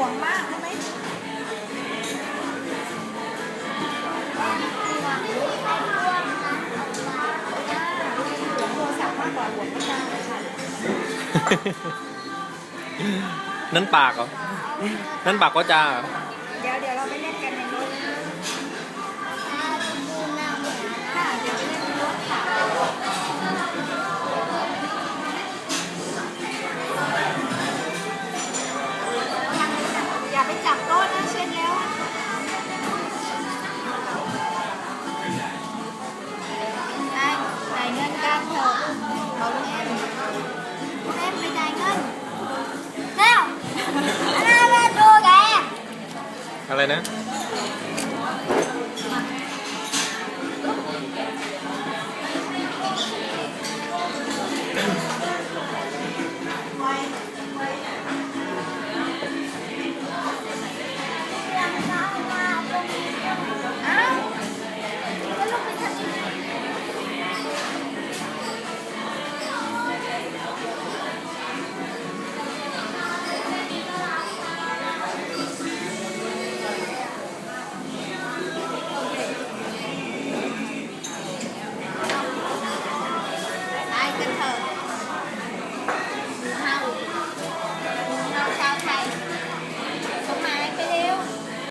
ห่วงมากใช่ไหมนั่นปากเหรอ นั่นปากก็จ้า 来呢？like the color.